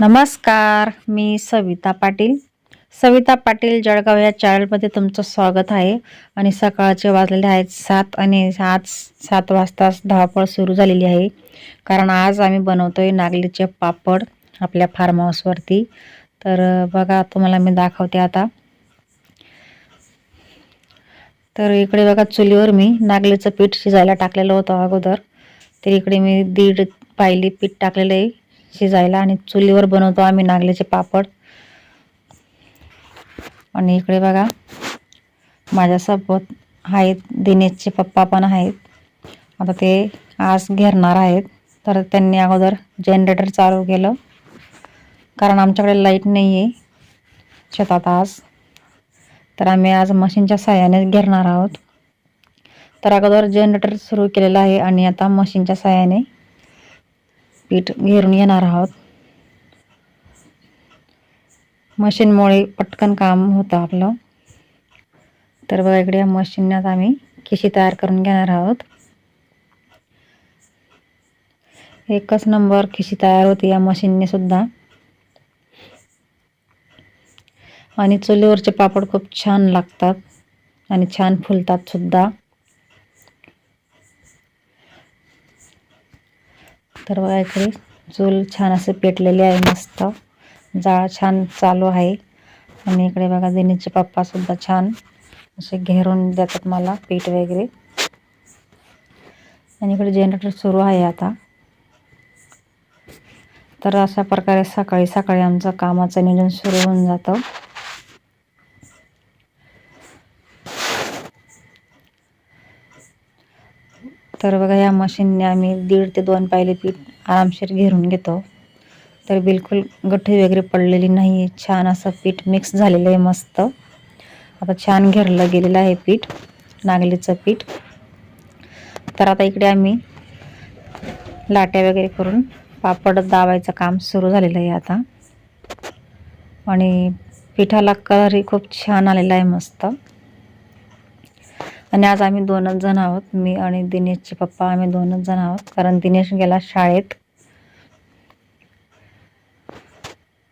नमस्कार मी सविता पाटील. सविता पाटील जळगाव या चॅनलमध्ये तुमचं स्वागत आहे. आणि सकाळचे वाजलेले आहेत सात आणि आज सात वाजताच धावपळ सुरू झालेली आहे. कारण आज आम्ही बनवतो आहे नागलीचे पापड आपल्या फार्म हाऊसवरती तर बघा तुम्हाला मी दाखवते आता. तर इकडे बघा चुलीवर मी नागलीचं पीठ शिजायला टाकलेलं होतं अगोदर. तर इकडे मी दीड पायली पीठ टाकलेलं आहे. शिजायला आणि चुलीवर बनवतो आम्ही नागल्याचे पापड. आणि इकडे बघा माझ्यासोबत आहेत दिनेशचे पप्पा पण आहेत. आता ते आज घेरणार आहेत. तर त्यांनी अगोदर जनरेटर चालू केलं. कारण आमच्याकडे लाइट नाही आहे शेतात आज. तर आम्ही आज मशीनच्या सहाय्यानेच घेरणार आहोत. तर अगोदर जनरेटर सुरू केलेलं आहे आणि आता मशीनच्या साह्याने पीठ घेरून येणार आहोत. मशीनमुळे पटकन काम होतं आपलं. तर बघा इकडे या मशीनण्यात आम्ही खिशी तयार करून घेणार आहोत. एकच नंबर खिशी तयार होती या मशीनने सुद्धा. आणि चुलीवरचे पापड खूप छान लागतात आणि छान फुलतात सुद्धा. तर बघा इकडे चूल छान असे पेटलेले आहे मस्त. जाळ छान चालू आहे. आणि इकडे बघा दिनीचे पप्पासुद्धा छान असे घेरून देतात मला पीठ वगैरे. आणि इकडे जनरेटर सुरू आहे आता. तर अशा प्रकारे सकाळी सकाळी आमचं कामाचं नियोजन सुरू होऊन जातं. तर बघा या मशीनने आम्ही दीड ते दोन पायले पीठ आरामशीर घेरून घेतो. तर बिलकुल गठ्ठी वगैरे पडलेली नाही छान असं पीठ मिक्स झालेलं आहे मस्त. आता छान घेरलं गेलेलं आहे पीठ नागलीचं पीठ. तर आता इकडे आम्ही लाट्या वगैरे करून पापड दाबायचं काम सुरू झालेलं आहे आता. आणि पिठाला कलरही खूप छान आलेला आहे मस्त. आणि आज आम्ही दोनच जण आहोत. मी आणि दिनेशचे पप्पा आम्ही दोनच जण आहोत. कारण दिनेश गेला शाळेत.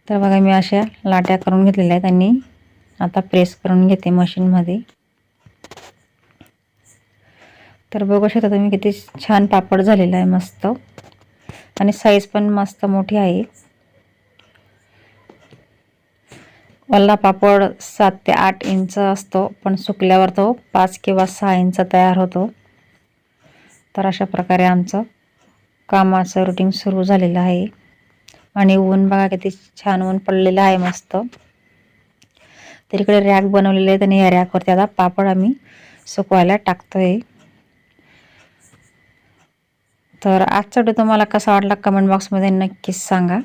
तर बघा मी अशा लाट्या करून घेतलेल्या आहेत आणि आता प्रेस करून घेते मशीनमध्ये. तर बघू शकता तुम्ही किती छान पापड झालेला आहे मस्त. आणि साईज पण मस्त मोठी आहे. वल्ला पापड सात ते आठ इंच असतो पण सुकल्यावर तो पाच किंवा सहा इंच तयार होतो. तर अशा प्रकारे आमचं कामाचं रुटीन सुरू झालेलं आहे. आणि ऊन बघा किती छान ऊन पडलेलं आहे मस्त. तर इकडे रॅक बनवलेले आहेत आणि या रॅकवरती आता पापड आम्ही सुकवायला टाकतोय. तर आजचा व्हिडिओ तुम्हाला कसा वाटला कमेंट बॉक्समध्ये नक्कीच सांगा.